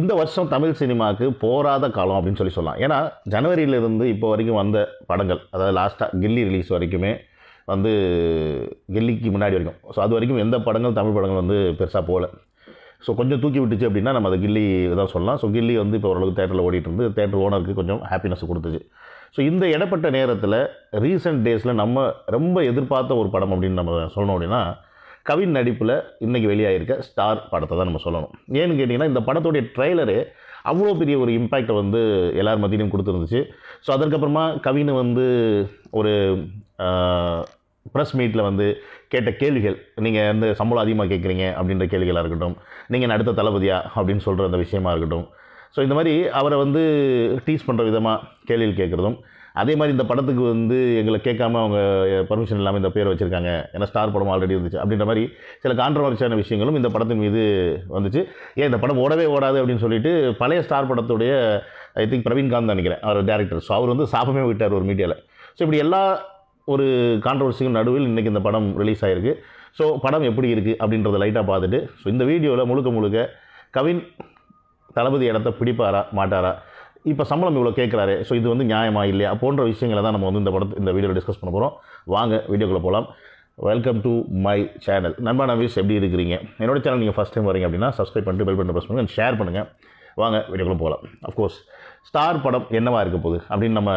இந்த வருஷம் தமிழ் சினிமாவுக்கு போராத காலம் அப்படின்னு சொல்லி சொல்லலாம். ஏன்னா ஜனவரியிலிருந்து இப்போ வரைக்கும் வந்த படங்கள் அதாவது லாஸ்ட்டாக கில்லி ரிலீஸ் வரைக்குமே வந்து கில்லிக்கு முன்னாடி வரைக்கும். ஸோ அது வரைக்கும் எந்த படங்கள் தமிழ் படங்கள் வந்து பெருசாக போகல. ஸோ கொஞ்சம் தூக்கி விட்டுச்சு அப்படின்னா நம்ம அதை கில்லி தான் சொல்லலாம். ஸோ கில்லி வந்து இப்போ ஓரளவுக்கு தேட்டரில் ஓடிட்டு இருந்து தேட்டர் ஓனருக்கு கொஞ்சம் ஹாப்பினஸ் கொடுத்துச்சு. ஸோ இந்த இடப்பட்ட நேரத்தில் ரீசெண்ட் டேஸில் நம்ம ரொம்ப எதிர்பார்த்த ஒரு படம் அப்படின்னு நம்ம சொல்லணும் அப்படின்னா கவின் நடிப்பில் இன்றைக்கி வெளியாகிருக்க ஸ்டார் படத்தை தான் நம்ம சொல்லணும். ஏன்னு கேட்டிங்கன்னா இந்த படத்துடைய ட்ரெய்லரு அவ்வளோ பெரிய ஒரு இம்பேக்டை வந்து எல்லார் மத்தியிலும் கொடுத்துருந்துச்சு. ஸோ அதற்கப்புறமா கவின் வந்து ஒரு ப்ரெஸ் மீட்டில் வந்து கேட்ட கேள்விகள் நீங்கள் வந்து சம்பளம் அதிகமாக கேட்குறீங்க அப்படின்ற கேள்விகளாக இருக்கட்டும் நீங்கள் அடுத்த தளபதியா? அப்படின்னு சொல்கிற அந்த விஷயமா இருக்கட்டும் ஸோ இந்த மாதிரி அவரை வந்து டீஸ் பண்ணுற விதமாக கேள்விகள் கேட்குறதும் அதே மாதிரி இந்த படத்துக்கு வந்து எங்களை கேட்காம அவங்க பர்மிஷன் இல்லாமல் இந்த பேர் வச்சுருக்காங்க. ஏன்னா ஸ்டார் படம் ஆல்ரெடி இருந்துச்சு. அப்படின்ற மாதிரி சில கான்ட்ரவர்சியான விஷயங்களும் இந்த படத்தின் மீது வந்துச்சு. ஏன் இந்த படம் ஓடவே ஓடாது அப்படின்னு சொல்லிட்டு பழைய ஸ்டார் படத்துடைய ஐ திங்க் பிரவீன்காந்த் நினைக்கிறேன் அவர் டேரக்டர் ஸோ அவர் வந்து சாபமே விட்டார் ஒரு மீடியாவில் ஸோ இப்படி எல்லா ஒரு கான்ட்ரவர்சிக்கும் நடுவில் இன்றைக்கி இந்த படம் ரிலீஸ் ஆகிருக்கு ஸோ படம் எப்படி இருக்குது அப்படின்றத லைட்டாக பார்த்துட்டு ஸோ இந்த வீடியோவில் முழுக்க முழுக்க கவின் தளபதி இடத்த பிடிப்பாரா மாட்டாரா? இப்போ சம்பளம் இவ்வளோ கேட்குறாரு ஸோ இது வந்து நியாயமா இல்லையா? போன்ற விஷயங்களை தான் நம்ம வந்து இந்த படத்தை இந்த வீடியோவில் டிஸ்கஸ் பண்ண போகிறோம் வாங்க வீடியோக்குள்ளே போகலாம் வெல்கம் டு மை சேனல் நண்பா நவீஸ் எப்படி இருக்கிறீங்க? என்னோட சேனல் நீங்கள் ஃபஸ்ட் டைம் வரீங்க அப்படின்னா சப்ஸ்கிரைப் பண்ணிட்டு பெல் பட்டன் ப்ரெஸ் பண்ணுங்கள் ஷேர் பண்ணுங்கள் வாங்க வீடியோக்குள்ளே போகலாம். அஃப்கோர்ஸ் ஸ்டார் படம் என்னவா இருக்க போகுது அப்படின்னு நம்ம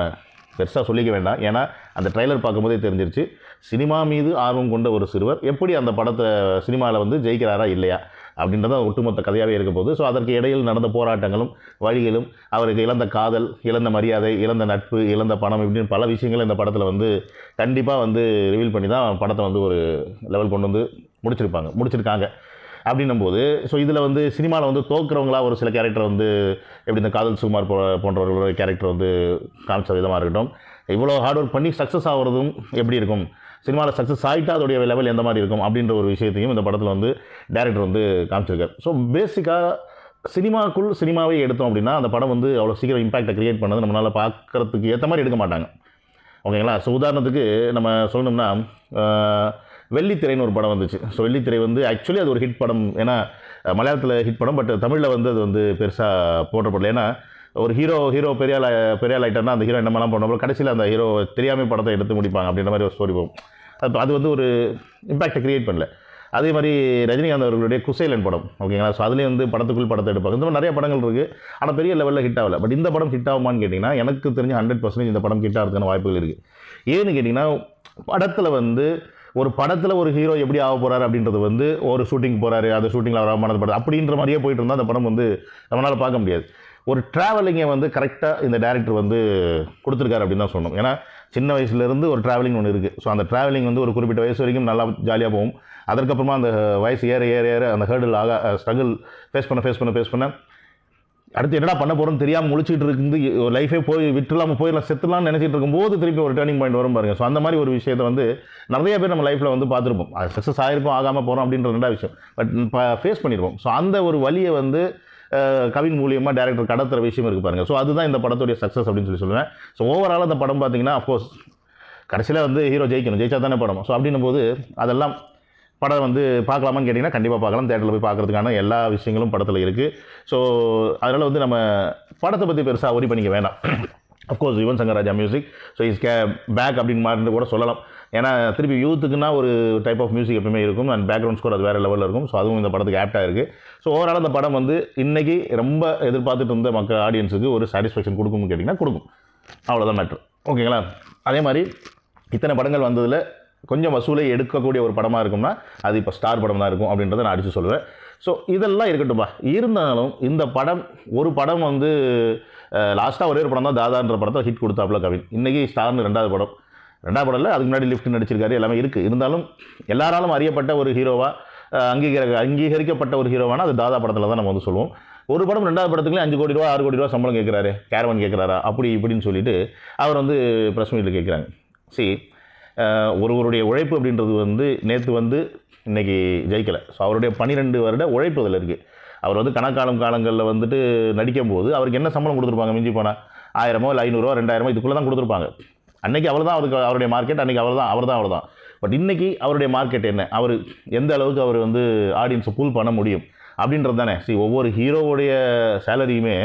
பெருசாக சொல்லிக்க வேண்டாம். ஏன்னா அந்த ட்ரைலர் பார்க்கும்போதே தெரிஞ்சிருச்சு. சினிமா மீது ஆர்வம் கொண்ட ஒரு சிறுவர் எப்படி அந்த படத்தை சினிமாவில் வந்து ஜெயிக்கிறாரா இல்லையா? அப்படின்றத ஒட்டுமொத்த கதையாகவே இருக்க போகுது. ஸோ அதற்கு இடையில் நடந்த போராட்டங்களும் வழிகளும் அவருக்கு இழந்த காதல் இழந்த மரியாதை இழந்த நட்பு இழந்த பணம் இப்படின்னு பல விஷயங்கள் இந்த படத்தில் வந்து கண்டிப்பாக வந்து ரிவீல் பண்ணி தான் படத்தை வந்து ஒரு லெவல் கொண்டு வந்து முடிச்சிருப்பாங்க முடிச்சிருக்காங்க. அப்படின்னும் போது ஸோ இதில் வந்து சினிமாவில் வந்து தோக்குறவங்களா ஒரு சில கேரக்டர் வந்து எப்படி இந்த காதல் சுகுமார் போ போன்றவர்களோட கேரக்டர் வந்து காமிச்ச விதமாக இருக்கட்டும். இவ்வளோ ஹார்ட் ஒர்க் பண்ணி சக்ஸஸ் ஆகிறதும் எப்படி இருக்கும்? சினிமாவில் சக்ஸஸ் ஆகிட்டா அதோடைய லெவல் எந்த மாதிரி இருக்கும்? அப்படின்ற ஒரு விஷயத்தையும் இந்த படத்தில் வந்து டேரக்டர் வந்து காமிச்சிருக்கார். ஸோ பேசிக்காக சினிமாக்குள் சினிமாவே எடுத்தோம் அப்படின்னா அந்த படம் வந்து அவ்வளோ சீக்கிரம் இம்பாக்டை க்ரியேட் பண்ணது நம்மளால் பார்க்குறதுக்கு ஏற்ற மாதிரி எடுக்க மாட்டாங்க. ஓகேங்களா? ஸோ உதாரணத்துக்கு நம்ம சொல்லணும்னா வெள்ளித்திரைன்னு ஒரு படம் வந்துச்சு. ஸோ வெள்ளித்திரை வந்து ஆக்சுவலி அது ஒரு ஹிட் படம். ஏன்னா மலையாளத்தில் ஹிட் படம் பட் தமிழில் வந்து அது வந்து பெருசாக போட்டப்படல ஏன்னா ஒரு ஹீரோ ஹீரோ பெரிய ஆளா- பெரிய அந்த ஹீரோ என்னமெல்லாம் பண்ணப்போ கடைசியில் அந்த ஹீரோ தெரியாமல் படத்தை எடுத்து முடிப்பாங்க அப்படின்ற மாதிரி ஒரு ஸ்டோரி போகும். அது அது வந்து ஒரு இம்பாக்டை க்ரியேட் பண்ணல. அதே மாதிரி ரஜினிகாந்த் அவர்களுடைய குசேலன் படம் ஓகேங்களா? ஸோ அதுலேயும் வந்து படத்துக்குள் படத்தை எடுப்பாங்க. இந்த மாதிரி நிறைய படங்கள் இருக்குது ஆனால் பெரிய லெவலில் ஹிட் ஆகலை. பட் இந்த படம் ஹிட் ஆகுமான்னு கேட்டிங்கன்னா எனக்கு தெரிஞ்ச ஹண்ட்ரட் பர்சன்டேஜ் இந்த படம் ஹிட் ஆகிறதுக்கான வாய்ப்புகள் இருக்குது ஏன்னு கேட்டிங்கன்னா படத்தில் வந்து ஒரு படத்தில் ஒரு ஹீரோ எப்படி ஆக போகிறாரு அப்படின்றது வந்து ஒரு ஷூட்டிங் போகிறாரு அந்த ஷூட்டிங்கில் அவர் அவமானது படம் அப்படின்ற மாதிரியே போயிட்டு இருந்தால் அந்த படம் வந்து நம்மளால் பார்க்க முடியாது. ஒரு ட்ராவலிங்கை வந்து கரெக்டாக இந்த டேரக்டர் வந்து கொடுத்துருக்காரு அப்படின்னு தான் சொன்னோம் ஏன்னா சின்ன வயசுலேருந்து ஒரு ட்ராவலிங் ஒன்று இருக்குது ஸோ அந்த ட்ராவலிங் வந்து ஒரு குறிப்பிட்ட வயசு வரைக்கும் நல்லா ஜாலியாக போகும். அதற்கப்புறமா அந்த வயசு ஏற ஏற ஏற அந்த ஹேர்டில் ஆக ஸ்ட்ரகிள் ஃபேஸ் பண்ண ஃபேஸ் பண்ண ஃபேஸ் பண்ண அடுத்து என்னடா பண்ண போகிறோம்னு தெரியாமல் முழிச்சிட்டு இருந்து ஒரு லைஃபே போய் விட்டுலாமல் போயிடலாம் செத்துலாம்னு நினச்சிட்டு இருக்கும்போது திருப்பி ஒரு டேர்னிங் பாயிண்ட் வரும் பாருங்க. ஸோ அந்த மாதிரி ஒரு விஷயத்தை வந்து நிறைய பேர் நம்ம லைஃப்பில் வந்து பார்த்துருப்போம். அது சக்ஸஸ் ஆகிருக்கும் ஆகாமல் போகிறோம் அப்படின்ற ரெண்டா விஷயம். பட் ஃபேஸ் பண்ணியிருப்போம் ஸோ அந்த ஒரு வழியை வந்து கவின் மூலியமாக டேரக்டர் கடத்துற விஷயம் இருக்குது பாருங்கள் ஸோ அதுதான் இந்த படத்துடைய சக்ஸஸ் அப்படின்னு சொல்லி சொல்லுவேன். ஸோ ஓவரால் அந்த படம் பார்த்தீங்கன்னா அஃப்கோர்ஸ் கடைசியில் வந்து ஹீரோ ஜெயிக்கணும். ஜெயிச்சா தானே படம். ஸோ அப்படின்னும் போது அதெல்லாம் படம் வந்து பார்க்கலாமான்னு கேட்டிங்கன்னா கண்டிப்பாக பார்க்கலாம். தேட்டரில் போய் பார்க்குறதுக்கான எல்லா விஷயங்களும் படத்தில் இருக்குது ஸோ அதனால் வந்து நம்ம படத்தை பற்றி பெருசாக ஒரி பண்ணிக்க வேண்டாம் of course Yuvan Shankar Raja music so is K back அப்படின்னு மாதிரி கூட சொல்லலாம். ஏன்னா திருப்பி யூத்துக்குன்னா ஒரு டைப் ஆஃப் மியூசிக் எப்பவுமே இருக்கும். அண்ட் பேக்ரவுண்ட் ஸ்கோர் அது வேறு லெவலில் இருக்கும். ஸோ அதுவும் இந்த படத்துக்கு ஆப்டாக இருக்குது ஸோ ஓவரால் அந்த படம் வந்து இன்றைக்கி ரொம்ப எதிர்பார்த்துட்டு இருந்த மக்கள் ஆடியன்ஸுக்கு ஒரு சாட்டிஸ்ஃபேக்ஷன் கொடுக்கும்னு கேட்டிங்கன்னா கொடுக்கும். அவ்வளோதான் மேட்ரு ஓகேங்களா அதே மாதிரி இத்தனை படங்கள் வந்ததில் கொஞ்சம் வசூலை எடுக்கக்கூடிய ஒரு படமாக இருக்கும்னா அது இப்போ ஸ்டார் படம் தான் இருக்கும் அப்படின்றத நான் அடித்து சொல்லுவேன். ஸோ இதெல்லாம் இருக்கட்டும்பா. இருந்தாலும் இந்த படம் ஒரு படம் வந்து லாஸ்ட்டாக ஒரே ஒரு படம் தான் தாதான்ற படத்தை ஹிட் கொடுத்தாப்புல கவின். இன்றைக்கி ஸ்டார்னு ரெண்டாவது படம். ரெண்டாவது படம் இல்லை அதுக்கு முன்னாடி லிஃப்ட் நடிச்சிருக்காரு எல்லாமே இருக்குது இருந்தாலும் எல்லாராலும் அறியப்பட்ட ஒரு ஹீரோவாக அங்கீகர அங்கீகரிக்கப்பட்ட ஒரு ஹீரோவானா அது தாதா படத்தில் தான் நம்ம வந்து சொல்லுவோம். ஒரு படம் ரெண்டாவது படத்துக்குள்ளே அஞ்சு கோடி ரூபா ஆறு கோடி ரூபா சம்பளம் கேட்குறாரு கேரவன் கேட்குறாரா அப்படி இப்படின்னு சொல்லிட்டு அவர் வந்து ப்ரெஸ் மீட்டில் கேட்குறாங்க சி ஒருவருடைய உழைப்பு அப்படின்றது வந்து நேற்று வந்து இன்னைக்கு ஜெயிக்கலை. ஸோ அவருடைய பன்னிரெண்டு வருட உழைப்பு அதில் இருக்குது அவர் வந்து கணக்காலம் காலங்களில் வந்துட்டு நடிக்கும் போது அவருக்கு என்ன சம்பளம் கொடுத்துருப்பாங்க மிஞ்சி போனால் ஆயிரமோ இல்லை ஐநூறுரூவா ரெண்டாயிரமோ இதுக்குள்ளே தான் கொடுத்துருப்பாங்க. அன்னைக்கு அவர் தான் அவருக்கு அவருடைய மார்க்கெட் அன்றைக்கி அவர் தான் அவர் தான் அவர் தான் பட் இன்றைக்கி அவருடைய மார்க்கெட் என்ன? அவர் எந்த அளவுக்கு அவர் வந்து ஆடியன்ஸை புல் பண்ண முடியும்? அப்படின்றது தானே. சரி ஒவ்வொரு ஹீரோவுடைய சேலரியுமே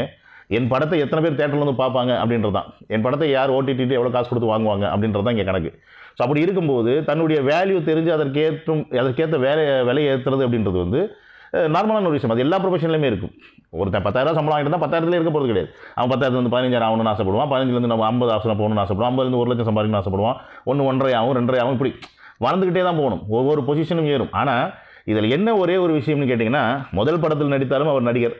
என் படத்தை எத்தனை பேர் தேட்டரில் வந்து பார்ப்பாங்க அப்படின்றது தான். என் படத்தை யார் ஓடிடிட்டு எவ்வளோ காசு கொடுத்து வாங்குவாங்க அப்படின்றது தான் இங்கே கணக்கு. ஸோ அப்படி இருக்கும்போது தன்னுடைய வேல்யூ தெரிஞ்சு அதற்கேற்றும் அதற்கேற்ற வேலை விலையை ஏற்றுறது அப்படின்றது வந்து நார்மலான ஒரு விஷயம். அது எல்லா ப்ரொஃபஷன்லையுமே இருக்கும். ஒருத்தன் பத்தாயிரம் சம்பளம் வாங்கிட்டு தான் பத்தாயிரத்துல இருக்க போகிறது கிடையாது. அவன் பத்தாயிரத்துலேருந்து பதினஞ்சாயிரம் ஆகணும்னு ஆசைப்படுவான். பதினஞ்சுலேருந்து நம்ம ஐம்பது ஆசனம் போகணும்னு ஆசைப்படுவான். ஐம்பதுலேருந்து ஒரு லட்சம் சம்பாதிக்கணும்னு ஆசைப்படுவான். ஒன்று ஒன்றரை ஆகும் ரெண்டரை ஆகும் இப்படி வளர்ந்துக்கிட்டே தான் போகணும். ஒவ்வொரு பொசிஷனும் ஏறும். ஆனால் இதில் என்ன ஒரே ஒரு விஷயம்னு கேட்டிங்கன்னா முதல் படத்தில் நடித்தாலும் அவர் நடிகர்.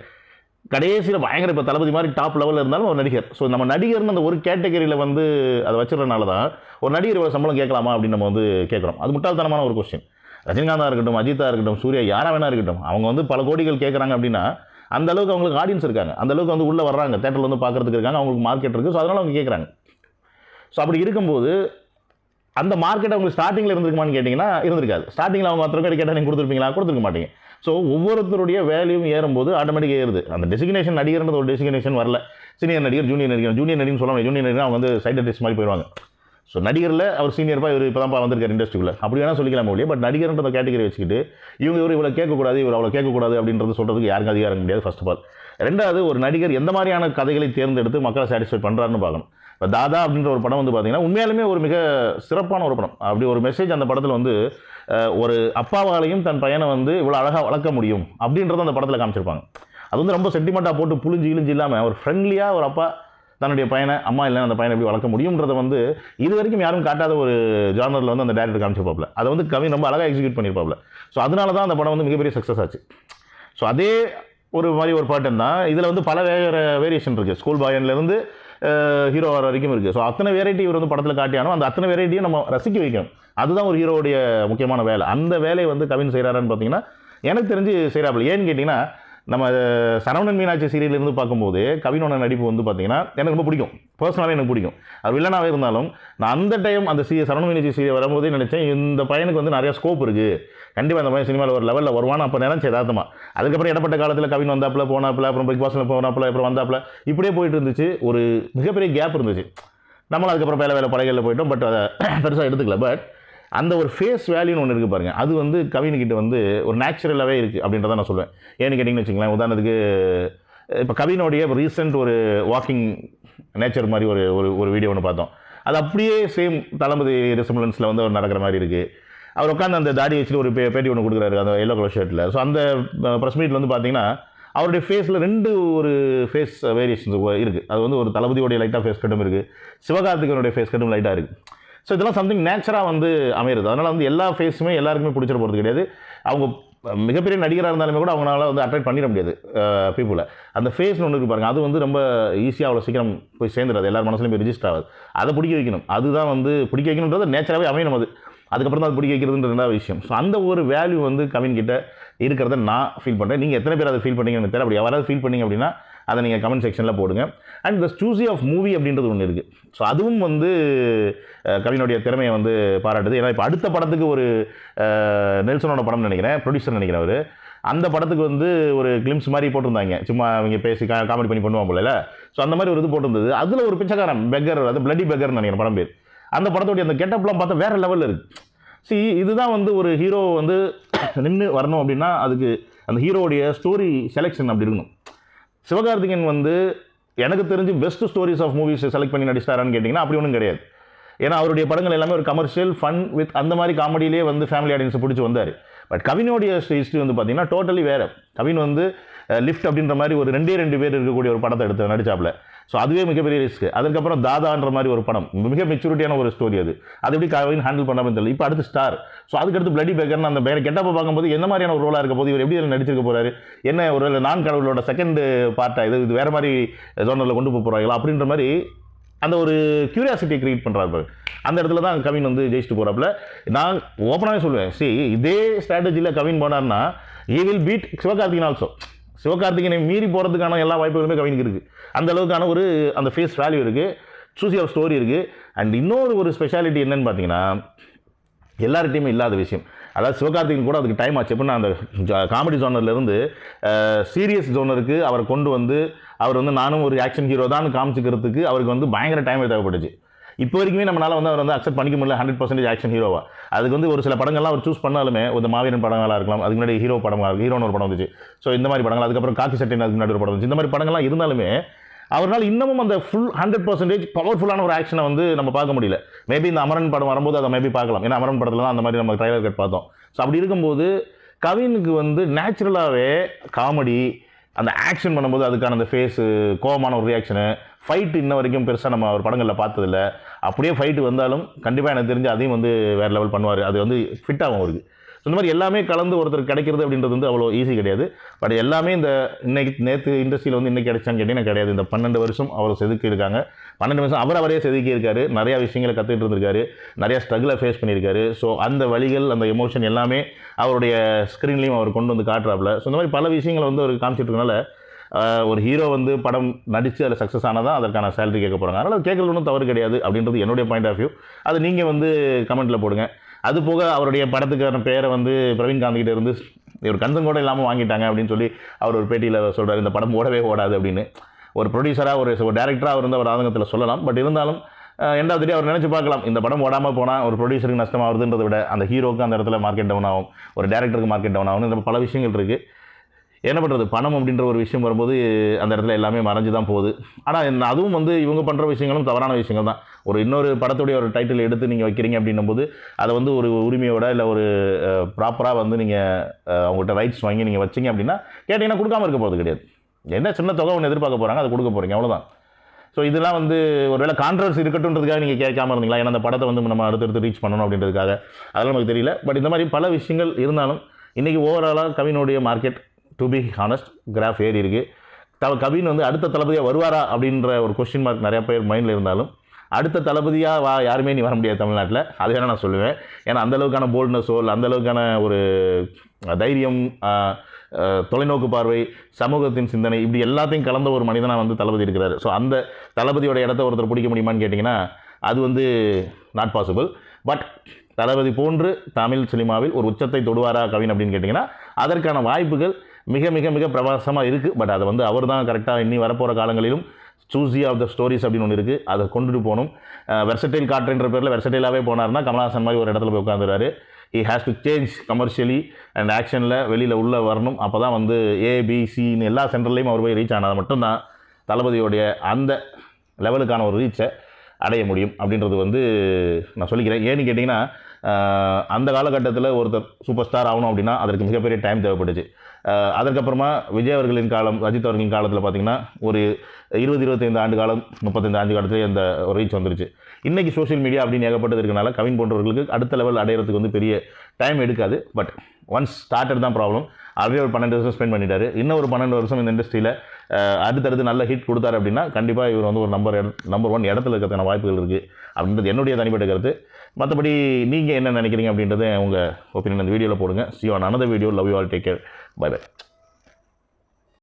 கடைசியில் பயங்கர இப்போ தளபதி மாதிரி டாப் லெவலில் இருந்தாலும் ஒரு நடிகர். ஸோ நம்ம நடிகர்னு அந்த ஒரு கேட்டகரியில் வந்து அதை வச்சுறதுனால தான் ஒரு நடிகர் இவ்வளோ சம்பளம் கேட்கலாமா அப்படின்னு நம்ம வந்து கேட்குறோம். அது முட்டாள்தனமான ஒரு கொஸ்டின் ரஜினிகாந்தாக இருக்கட்டும் அஜித்தாக இருக்கட்டும் சூர்யா யாராக வேணா இருக்கட்டும் அவங்க வந்து பல கோடிகள் கேட்குறாங்க அப்படின்னா அந்த அளவுக்கு அவங்களுக்கு ஆடியன்ஸ் இருக்காங்க. அந்த அளவுக்கு வந்து உள்ளே வர்றாங்க. தேட்டரில் வந்து பார்க்குறதுக்கு இருக்காங்க. அவங்களுக்கு மார்க்கெட் இருக்குது ஸோ அதனால் அவங்க கேட்குறாங்க. ஸோ அப்படி இருக்கும்போது அந்த மார்க்கெட் அவங்களுக்கு ஸ்டார்டிங்கில் இருந்திருக்குமான்னு கேட்டிங்கன்னா இருந்திருக்காது. ஸ்டார்டிங்கில் அவங்க அத்தனை பேர் கேட்டால் நீங்கள் கொடுத்துருப்பீங்களா? கொடுத்துருக்க மாட்டீங்க. ஸோ ஒவ்வொருத்தருடைய வேல்யூம் ஏறும்போது ஆட்டோமேட்டிக்காக ஏறுது. அந்த டெசிக்னேஷன் நடிகர்ன்றது ஒரு டெசிக்னேஷன் வரல. சீனியர் நடிகர் ஜூனியர் நடிகர் ஜூனியர் நடிகர்னு சொல்லுவாங்க. ஜூனியர் நடிகர் அவங்க வந்து சைட் டெஸ்ட் மாதிரி போயிடுவாங்க. ஸோ நடிகரில் அவர் சீனியர்ப்பா இவர் இப்போ தான் வந்திருக்காரு இண்டஸ்ட்ரிக்குள்ள அப்படி வேணால் சொல்லிக்கலாம் ஒழிய பட் நடிகர்ன்ற கேட்டகரி வச்சுக்கிட்டு இவங்க இவர் இவ்வளோ கேட்கக்கூடாது இவர் அவ்வளோ கேட்கக்கூடாது அப்படின்றது சொல்கிறதுக்கு யாருக்கும் அதிகாரம் முடியாது ஃபஸ்ட் ஆஃப் ஆல் ரெண்டாவது ஒரு நடிகர் எந்த மாதிரியான கதைகளை தேர்ந்தெடுத்து மக்களை சாட்டிஸ்ஃபை பண்ணுறாருன்னு பார்க்கணும். இப்போ தாதா அப்படின்ற ஒரு படம் வந்து பார்த்தீங்கன்னா உண்மையாலுமே ஒரு மிக சிறப்பான ஒரு படம். அப்படி ஒரு மெசேஜ் அந்த படத்தில் வந்து ஒரு அப்பாவாலையும் தன் பையனை வந்து இவ்வளோ அழகாக வளர்க்க முடியும் அப்படின்றத அந்த படத்தில் காமிச்சிருப்பாங்க. அது வந்து ரொம்ப சென்டிமெண்ட்டாக போட்டு புளிஞ்சு இழிஞ்சு இல்லாமல் ஒரு ஃப்ரெண்ட்லியாக ஒரு அப்பா தன்னுடைய பையனை அம்மா இல்லை அந்த பையனை எப்படி வளர்க்க முடியுன்றதை வந்து இது வரைக்கும் யாரும் காட்டாத ஒரு ஜானரில் வந்து அந்த டேரக்டர் காமிச்சிருப்பாப்ல அதை வந்து கவி ரொம்ப அழகாக எக்ஸிக்யூட் பண்ணியிருப்பாப்ல ஸோ அதனால தான் அந்த படம் வந்து மிகப்பெரிய சக்ஸஸ் ஆச்சு. ஸோ அதே ஒரு மாதிரி ஒரு பாட்டன் தான். இதில் வந்து பல வேறு வேரியேஷன் இருக்குது ஸ்கூல் பாயன்லேருந்து ஹீரோ வர வரைக்கும் இருக்குது ஸோ அத்தனை வெரைட்டி இவர் வந்து படத்தில் காட்டியானோ அந்த அத்தனை வெரைட்டியும் நம்ம ரசிக்க வைக்கணும். அதுதான் ஒரு ஹீரோவுடைய முக்கியமான வேலை. அந்த வேலையை வந்து கவின் செய்கிறாருன்னு பார்த்தீங்கன்னா எனக்கு தெரிஞ்சு செய்கிறாப்புல ஏன்னு கேட்டிங்கன்னா நம்ம சரவணன் மீனாட்சி சீரியல் இருந்து பார்க்கும்போது கவினோட நடிப்பு வந்து பார்த்தீங்கன்னா எனக்கு ரொம்ப பிடிக்கும். பர்சனலாக எனக்கு பிடிக்கும். அது வில்லனாகவே இருந்தாலும் நான் அந்த டைம் அந்த சீ சரவண மீனாட்சி சீரியல் வரும்போதே நினச்சேன் இந்த பையனுக்கு வந்து நிறையா ஸ்கோப் இருக்குது கண்டிப்பாக அந்த பையன் சினிமாவில் ஒரு லெவலில் வருவான்னு அப்போ நினச்சி எதார்த்தமாக அதுக்கப்புறம் இடப்பட்ட காலத்தில் கவின் வந்தாப்புல போனாப்புல அப்புறம் பிக் பாஸில் போனாப்புல அப்புறம் வந்தாப்புல இப்படியே போயிட்டு இருந்துச்சு. ஒரு மிகப்பெரிய கேப் இருந்துச்சு. நம்மளும் அதுக்கப்புறம் வேலை வேலை படைகளில் போயிட்டோம். பட் அதை பெருசாக எடுத்துக்கல. பட் அந்த ஒரு ஃபேஸ் வேல்யூன்னு ஒன்று இருக்குது பாருங்கள் அது வந்து கவின்கிட்ட வந்து ஒரு நேச்சுரலாகவே இருக்குது அப்படின்றத நான் சொல்லுவேன் ஏன்னு கேட்டிங்கன்னு வச்சுங்களேன் உதாரணத்துக்கு இப்போ கவினுடைய ரீசெண்ட் ஒரு வாக்கிங் நேச்சர் மாதிரி ஒரு ஒரு ஒரு வீடியோ ஒன்று பார்த்தோம். அது அப்படியே சேம் தளபதி ரிசம்பிளன்ஸில் வந்து அவர் நடக்கிற மாதிரி இருக்குது அவர் உட்காந்து அந்த தாடி வச்சுட்டு ஒரு பே பேட்டி ஒன்று கொடுக்குறாரு அந்த எல்லோ கலர் ஷர்ட்டில் ஸோ அந்த ப்ரெஸ் மீட்டில் வந்து பார்த்தீங்கன்னா அவருடைய ஃபேஸில் ரெண்டு ஒரு ஃபேஸ் வேரியேஷன்ஸ் இருக்குது அது வந்து ஒரு தளபதியோடைய லைட்டாக ஃபேஸ் கட்டும் இருக்குது சிவகார்த்திகனுடைய ஃபேஸ் கட்டும் லைட்டாக இருக்குது ஸோ இதெல்லாம் சம்திங் நேச்சராக வந்து அமையிறது. அதனால் வந்து எல்லா ஃபேஸுமே எல்லாருக்குமே பிடிச்சிட போகிறது கிடையாது. அவங்க மிகப்பெரிய நடிகராக இருந்தாலுமே கூட அவங்களால வந்து அட்ராக்ட் பண்ணிட முடியாது பீப்புளை அந்த ஃபேஸ்னு ஒன்று இருக்கு பாருங்கள் அது வந்து ரொம்ப ஈஸியாக அவ்வளோ சீக்கிரம் போய் சேர்ந்துடாது. எல்லார் மனசுலையும் போய் ரிஜிஸ்டர் ஆகுது. அதை பிடிக்க வைக்கணும். அதுதான் வந்து பிடிக்க வைக்கணுன்றது நேச்சராகவே அமையணும் அது. அதுக்கப்புறம் தான் அது பிடிக்க வைக்கிறதுன்ற ரெண்டாவது விஷயம். ஸோ அந்த ஒரு வேல்யூ வந்து கவின் கிட்ட இருக்கிறத நான் ஃபீல் பண்ணுறேன் நீங்கள் எத்தனை பேர் அதை ஃபீல் பண்ணீங்கன்னு தெரியல. அப்படி யாராவது ஃபீல் பண்ணீங்க அப்படின்னா அதை நீங்கள் கமெண்ட் செக்ஷனில் போடுங்க. And the study of movie அப்படின்றது ஒன்று இருக்குது ஸோ அதுவும் வந்து கவினுடைய திறமையை வந்து பாராட்டுது. ஏன்னா இப்போ அடுத்த படத்துக்கு ஒரு நெல்சனோட படம் நினைக்கிறேன். ப்ரொடியூசர் நினைக்கிறேன் அவர். அந்த படத்துக்கு வந்து ஒரு கிளிம்ஸ் மாதிரி போட்டிருந்தாங்க. சும்மா அவங்க பேசி கா காமெடி பண்ணி பண்ணுவாங்க போல ஸோ அந்த மாதிரி ஒரு இது போட்டிருந்தது. அதில் ஒரு பிச்சைக்காரன் பெக்கர் அது பிளடி பெக்கர்னு நினைக்கிறேன் படம் பேர். அந்த படத்தோடைய அந்த கெட்டப்லாம் பார்த்தா வேறு லெவலில் இருக்குது சி இதுதான் வந்து ஒரு ஹீரோ வந்து நின்று வரணும் அப்படின்னா அதுக்கு அந்த ஹீரோவுடைய ஸ்டோரி செலெக்ஷன் அப்படி இருக்கணும். சிவகார்த்திகேயன் வந்து எனக்கு தெரிஞ்சு best stories of movies select பண்ணி நடிச்சிட்டாரான்னு கேட்டிங்கன்னா அப்படி ஒன்றும் கிடையாது. ஏன்னா அவருடைய படங்கள் எல்லாமே ஒரு கமர்ஷியல் ஃபன் வித் அந்த மாதிரி காமெடியிலே வந்து ஃபேமிலி ஆடியன்ஸை பிடிச்சி வந்தார். பட் கவினோடைய ஹிஸ்ட்ரி வந்து பார்த்தீங்கன்னா டோட்டலி வேறு. கவின் வந்து லிஃப்ட் அப்படின்ற மாதிரி ஒரு ரெண்டே ரெண்டு பேர் இருக்கக்கூடிய ஒரு படத்தை எடுத்து நடிச்சாப்பில். ஸோ அதுவே மிகப்பெரிய ரிஸ்க் அதுக்கப்புறம் தாதான்ற மாதிரி ஒரு படம். மிக மெச்சூரிட்டியான ஒரு ஸ்டோரி அது. அது எப்படி கவின் ஹேண்டில் பண்ணாமல் தெரியல. இப்போ அடுத்து ஸ்டார் ஸோ அதுக்கடுத்து பிளடி பேக்கர்னு அந்த பேரை கெட்டப்ப பார்க்கும்போது என்ன மாதிரியான ஒரு ரோலாக இருக்க போது இவர் எப்படி இதில் நடிச்சிருக்க போகிறாரு என்ன ஒரு நான் கடவுளோட செகண்ட் பார்ட்டாக இது இது வேறு மாதிரி ஜோனரில் கொண்டு போக போகிறாங்களா அப்படின்ற மாதிரி அந்த ஒரு கியூரியாசிட்டியை கிரியேட் பண்ணுறாரு அந்த இடத்துல தான் கவின் வந்து ஜெயிச்சுட்டு போகிறாப்புல நான் ஓப்பனாகவே சொல்லுவேன். சரி இதே ஸ்ட்ராட்டஜியில் Kavin போனார்னா he will beat Sivakarthikeyan also சிவகார்த்திகனை மீறி போகிறதுக்கான எல்லா வாய்ப்புகளுமே கவினுக்கு இருக்குது அந்த அளவுக்கான ஒரு அந்த ஃபேஸ் வேல்யூ இருக்குது சூசி ஆஃப் ஸ்டோரி இருக்குது அண்ட் இன்னொரு ஒரு ஸ்பெஷாலிட்டி என்னன்னு பார்த்தீங்கன்னா எல்லார்கிட்டையுமே இல்லாத விஷயம். அதாவது சிவகார்த்திகன் கூட அதுக்கு டைம் ஆச்சு. எப்படின்னா அந்த காமெடி ஜோனர்லேருந்து சீரியஸ் ஜோனருக்கு அவரை கொண்டு வந்து அவர் வந்து நானும் ஒரு ஆக்ஷன் ஹீரோ தான் காமிச்சிக்கிறதுக்கு அவருக்கு வந்து பயங்கர டைம் தேவைப்பட்டுச்சு. இப்போ வரைக்குமே நம்மளால வந்து அவர் வந்து அக்செப்ட் பண்ணிக்க முடியல ஹண்ட்ரட் பர்சன்டேஜ் ஆக்ஷன் ஹீரோவா அதுக்கு வந்து ஒரு சில படங்கள்லாம் அவர் சூஸ் பண்ணாலுமே ஒரு மாவீரன் படங்களாக இருக்கலாம் அதுக்கு முன்னாடி ஹீரோ படமாக ஹீரோன்னு ஒரு படம் வந்துச்சு. ஸோ இந்த மாதிரி படங்கள் அதுக்கப்புறம் காக்கி சட்டின் அதுக்கு முன்னாடி ஒரு படம் வந்துச்சு. இந்த மாதிரி படங்கள்லாம் இருந்தாலுமே அவரால் இன்னமும் அந்த ஃபுல் ஹண்ட்ரட் பர்சன்டேஜ் பவர்ஃபுல்லான ஒரு ஆக்ஷனை வந்து நம்ம பார்க்க முடியல. மேபி இந்த அமரன் படம் வரும்போது அதை மேபி பார்க்கலாம். ஏன்னா அமரன் படத்தில் தான் அந்த மாதிரி நம்ம ட்ரைலர் கட் பார்த்தோம். ஸோ அப்படி இருக்கும்போது கவினுக்கு வந்து நேச்சுரலாகவே காமெடி அந்த ஆக்ஷன் பண்ணும்போது அதுக்கான அந்த ஃபேஸு கோவமான ஒரு ரியாக்ஷனு ஃபைட்டு இன்ன வரைக்கும் பெருசாக நம்ம அவர் படங்களில் பார்த்ததில்ல. அப்படியே ஃபைட்டு வந்தாலும் கண்டிப்பாக எனக்கு தெரிஞ்சு அதையும் வந்து வேறு லெவல் பண்ணுவார். அது வந்து ஃபிட் ஆகும் அவருக்கு. ஸோ இந்த மாதிரி எல்லாமே கலந்து ஒருத்தர் கிடைக்கிறது அப்படின்றது வந்து அவ்வளோ ஈஸி கிடையாது. பட் எல்லாமே இந்த இன்னைக்கு நேற்று இண்டஸ்ட்ரியில் வந்து இன்றைக்கி கிடைச்சான்னு கேட்டிங்கன்னா கிடையாது. இந்த பன்னெண்டு வருஷம் அவர் செதுக்கியிருக்காங்க. பன்னெண்டு வருஷம் அவர் அவரே செதுக்கியிருக்காரு. நிறையா விஷயங்களை கற்றுக்கிட்டு இருந்திருக்காரு. நிறையா ஸ்ட்ரகிளை ஃபேஸ் பண்ணியிருக்காரு. ஸோ அந்த வழிகள் அந்த எமோஷன் எல்லாமே அவருடைய ஸ்க்ரீன்லேயும் அவர் கொண்டு வந்து காட்டுறாப்புல. ஸோ இந்த மாதிரி பல விஷயங்களை வந்து அவர் காமிச்சிட்ருக்கனால ஒரு ஹீரோ வந்து படம் நடித்து அதில் சக்ஸஸ் ஆனதான் அதற்கான சேலரி கேட்க போகிறாங்க அதனால் அது கேட்கறது ஒன்றும் தவறு கிடையாது அப்படின்றது என்னுடைய பாயிண்ட் ஆஃப் வியூ அது நீங்கள் வந்து கமெண்ட்டில் போடுங்க. அது போக அவருடைய படத்துக்கான பேரை வந்து பிரவீன் காந்திகிட்ட இருந்து இவர் கன்சன் கூட இல்லாமல் வாங்கிட்டாங்க அப்படின்னு சொல்லி அவர் ஒரு பேட்டியில் சொல்கிறார் இந்த படம் ஓடவே ஓடாது அப்படின்னு. ஒரு ப்ரொடியூசராக ஒரு ஒரு டேரக்டராக அவர் வந்து அவர் ஆதங்கத்தில் சொல்லலாம். பட் இருந்தாலும் எண்டாவது அவர் நினச்சி பார்க்கலாம். இந்த படம் ஓடாமல் போனால் ஒரு ப்ரொடியூசருக்கு நஷ்டமாகுதுன்றதை விட அந்த ஹீரோக்கு அந்த இடத்துல மார்க்கெட் டவுன் ஆகும். ஒரு டேரக்டருக்கு மார்க்கெட் டவுன் ஆகும் இந்த பல விஷயங்கள் இருக்குது என்ன பண்ணுறது பணம் அப்படின்ற ஒரு விஷயம் வரும்போது அந்த இடத்துல எல்லாமே மறைஞ்சு தான் போகுது. ஆனால் அதுவும் வந்து இவங்க பண்ணுற விஷயங்களும் தவறான விஷயங்கள் தான். ஒரு இன்னொரு படத்துடைய ஒரு டைட்டில் எடுத்து நீங்கள் வைக்கிறீங்க அப்படின்னும் போது அதை வந்து ஒரு உரிமையோட இல்லை ஒரு ப்ராப்பராக வந்து நீங்கள் அவங்கள்ட்ட ரைட்ஸ் வாங்கி நீங்கள் வச்சீங்க அப்படின்னா கேட்டிங்கன்னா கொடுக்காம இருக்க போகிறது கிடையாது. என்ன சின்ன தொகை ஒன்று எதிர்பார்க்க போகிறாங்க அதை கொடுக்க போகிறீங்க அவ்வளோதான் ஸோ இதெல்லாம் வந்து ஒருவேளை கான்ட்ரவர்ஸ் இருக்கட்டும்ன்றதுக்காக நீங்கள் கேட்காம இருந்தீங்களா? ஏன்னா அந்த படத்தை வந்து நம்ம அடுத்தடுத்து ரீச் பண்ணணும் அப்படின்றதுக்காக. அதெல்லாம் நமக்கு தெரியல. பட் இந்த மாதிரி பல விஷயங்கள் இருந்தாலும் இன்றைக்கி ஓவராலாக கவினுடைய market to be honest graph ஏறி இருக்குது தவ கவின் வந்து அடுத்த தளபதியாக வருவாரா அப்படின்ற ஒரு கொஸ்டின் மார்க் நிறையா பேர் மைண்டில் இருந்தாலும் அடுத்த தளபதியாக வா யாருமே நீ வர முடியாது தமிழ்நாட்டில். அது வேணால் நான் சொல்லுவேன். ஏன்னா அந்த அளவுக்கான போல்ட்னஸோ இல்லை அந்த அளவுக்கான ஒரு தைரியம் தொலைநோக்கு பார்வை சமூகத்தின் சிந்தனை இப்படி எல்லாத்தையும் கலந்த ஒரு மனிதனாக வந்து தளபதி இருக்கிறார். ஸோ அந்த தளபதியோட இடத்த ஒருத்தர் பிடிக்க முடியுமான்னு கேட்டிங்கன்னா அது வந்து நாட் பாசிபிள் பட் தளபதி போன்று தமிழ் சினிமாவில் ஒரு உச்சத்தை தொடுவாரா கவின் அப்படின்னு கேட்டிங்கன்னா அதற்கான வாய்ப்புகள் மிக மிக மிக பிரவாசமாக இருக்குது பட் அதை வந்து அவர் தான் கரெக்டாக இன்னி வரப்போகிற காலங்களிலும் சூஸி ஆஃப் த ஸ்டோரிஸ் அப்படின்னு ஒன்று இருக்குது அதை கொண்டுட்டு போகணும். வெர்சடைல் காட்டுன்ற பேரில் வெர்சடைலாகவே போனார்னா கமல்ஹாசன் மாதிரி ஒரு இடத்துல போய் உட்காந்துறாரு he has to change commercially and ஆக்ஷனில் வெளியில் உள்ளே வரணும். அப்போ தான் வந்து ஏபிசின்னு எல்லா சென்டர்லேயும் அவர் போய் ரீச் ஆனால் மட்டும்தான் தளபதியோடைய அந்த லெவலுக்கான ஒரு ரீச்சை அடைய முடியும் அப்படின்றது வந்து நான் சொல்லிக்கிறேன். ஏன்னு கேட்டிங்கன்னா அந்த காலகட்டத்தில் ஒருத்தர் சூப்பர் ஸ்டார் ஆகணும் அப்படின்னா அதற்கு மிகப்பெரிய டைம் தேவைப்பட்டுச்சு அதற்கப்புறமா விஜய் அவர்களின் காலம் அஜித் அவர்களின் காலத்தில் பார்த்திங்கன்னா ஒரு இருபது இருபத்தைந்து ஆண்டு காலம் முப்பத்தைந்து ஆண்டு காலத்திலே அந்த ரீச் வந்துருச்சு. இன்றைக்கி சோஷியல் மீடியா அப்படின்னு ஏகப்பட்டது இருக்கனால கவின் போன்றவர்களுக்கு அடுத்த லெவல் அடையிறதுக்கு வந்து பெரிய டைம் எடுக்காது. பட் ஒன்ஸ் ஸ்டார்டட் தான் ப்ராப்ளம் ஆல்ரெடி ஒரு பன்னெண்டு வருஷம் ஸ்பெண்ட் பண்ணிட்டாரு. இன்னும் ஒரு பன்னெண்டு வருஷம் இந்த இண்டஸ்ட்ரியில் அடுத்தடுத்து நல்ல ஹிட் கொடுத்தாரு அப்படின்னா கண்டிப்பாக இவர் வந்து ஒரு நம்பர் நம்பர் ஒன் இடத்துல இருக்கிறதுக்கான வாய்ப்புகள் இருக்குது அப்படின்றது என்னுடைய தனிப்பட்ட கருத்து. மற்றபடி நீங்கள் என்ன நினைக்கிறீங்க அப்படின்றத உங்கள் ஒப்பீனியன் அந்த வீடியோவில் போடுங்க. See on another video love you all take care bye bye